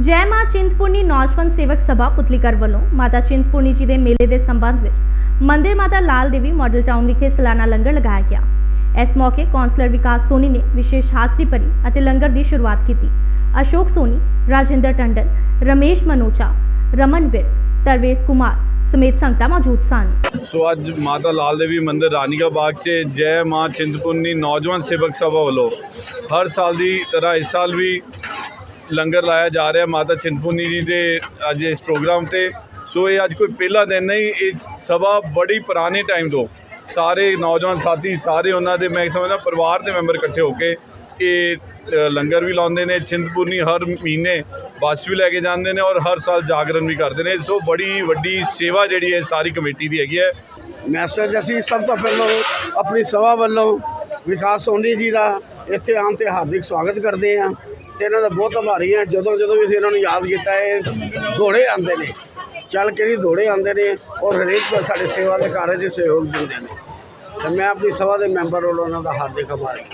ਜੈ ਮਾਂ ਚਿੰਤਪੁਰਨੀ ਨੌਜਵਾਨ ਸੇਵਕ ਸਭਾ ਪੁਤਲੀਕਰ ਵੱਲੋਂ ਮਾਤਾ ਚਿੰਤਪੁਰਨੀ ਜੀ ਦੇ ਮੇਲੇ ਦੇ ਸੰਬੰਧ ਵਿੱਚ ਮੰਦਿਰ ਮਾਤਾ ਲਾਲ ਦੇਵੀ ਮਾਡਲ ਟਾਊਨ ਵਿਖੇ ਸਾਲਾਨਾ ਲੰਗਰ ਲਗਾਇਆ ਗਿਆ। ਇਸ ਮੌਕੇ ਕੌਂਸਲਰ ਵਿਕਾਸ ਸੋਨੀ ਨੇ ਵਿਸ਼ੇਸ਼ ਹਾਜ਼ਰੀ ਭਰੀ ਅਤੇ ਲੰਗਰ ਦੀ ਸ਼ੁਰੂਆਤ ਕੀਤੀ। ਅਸ਼ੋਕ ਸੋਨੀ, ਰਾਜਿੰਦਰ ਟੰਡਨ, ਰਮੇਸ਼ ਮਨੋਚਾ, ਰਮਨ ਵਿਰ, ਤਰਵੇਸ ਕੁਮਾਰ ਸਮੇਤ ਸੰਗਤਾਂ ਮੌਜੂਦ ਸਨ। ਸੋ ਅੱਜ ਮਾਤਾ ਲਾਲ ਦੇਵੀ ਮੰਦਿਰ ਰਾਨੀਗਾ ਬਾਗ 'ਚ ਜੈ ਮਾਂ ਚਿੰਤਪੁਰਨੀ ਨੌਜਵਾਨ ਸੇਵਕ ਸਭਾ ਵੱਲੋਂ ਹਰ ਸਾਲ ਦੀ ਤਰ੍ਹਾਂ ਇਸ ਸਾਲ ਵੀ ਲੰਗਰ ਲਾਇਆ ਜਾ ਰਿਹਾ ਮਾਤਾ ਚਿੰਤਪੁਰਨੀ ਜੀ ਦੇ ਅੱਜ ਇਸ ਪ੍ਰੋਗਰਾਮ ਤੇ। ਸੋ ਇਹ ਅੱਜ ਕੋਈ ਪਹਿਲਾ ਦਿਨ ਨਹੀਂ, ਇਹ ਸਭਾ ਬੜੀ ਪੁਰਾਣੇ ਟਾਈਮ ਤੋਂ। ਸਾਰੇ ਨੌਜਵਾਨ ਸਾਥੀ, ਸਾਰੇ ਉਹਨਾਂ ਦੇ, ਮੈਂ ਸਮਝਦਾ ਪਰਿਵਾਰ ਦੇ ਮੈਂਬਰ ਇਕੱਠੇ ਹੋ ਕੇ ਇਹ ਲੰਗਰ ਵੀ ਲਾਉਂਦੇ ਨੇ। ਚਿੰਤਪੁਰਨੀ ਹਰ ਮਹੀਨੇ ਬੱਸ ਵੀ ਲੈ ਕੇ ਜਾਂਦੇ ਨੇ ਔਰ ਹਰ ਸਾਲ ਜਾਗਰਣ ਵੀ ਕਰਦੇ ਨੇ। ਸੋ ਬੜੀ ਵੱਡੀ ਸੇਵਾ ਜਿਹੜੀ ਹੈ ਸਾਰੀ ਕਮੇਟੀ ਦੀ ਹੈਗੀ ਹੈ। ਮੈਸੇਜ ਅਸੀਂ ਸਭ ਤੋਂ ਪਹਿਲਾਂ ਆਪਣੀ ਸਭਾ ਵੱਲੋਂ ਵਿਕਾਸ ਸੋਨੀ ਜੀ ਦਾ ਇੱਥੇ ਆਉਣ ਤੇ ਹਾਰਦਿਕ ਸਵਾਗਤ ਕਰਦੇ ਹਾਂ। ਤੇ ਇਹਨਾਂ ਦਾ ਬਹੁਤ ਆਭਾਰੀ ਹਾਂ। ਜਦੋਂ ਜਦੋਂ ਵੀ ਅਸੀਂ ਇਹਨਾਂ ਨੂੰ ਯਾਦ ਕੀਤਾ ਹੈ ਦੌੜੇ ਆਉਂਦੇ ਨੇ। ਚੱਲ ਕਿਹੜੀ ਦੌੜੇ ਆਉਂਦੇ ਨੇ ਔਰ ਹਰੇਕ ਸਾਡੇ ਸੇਵਾ ਦੇ ਕਾਰਜ 'ਚ ਸਹਿਯੋਗ ਦਿੰਦੇ ਨੇ। ਤੇ ਮੈਂ ਆਪਣੀ ਸਭਾ ਦੇ ਮੈਂਬਰ ਵੱਲੋਂ ਉਹਨਾਂ ਦਾ ਹਾਰਦਿਕ ਆਭਾਰੀ ਹਾਂ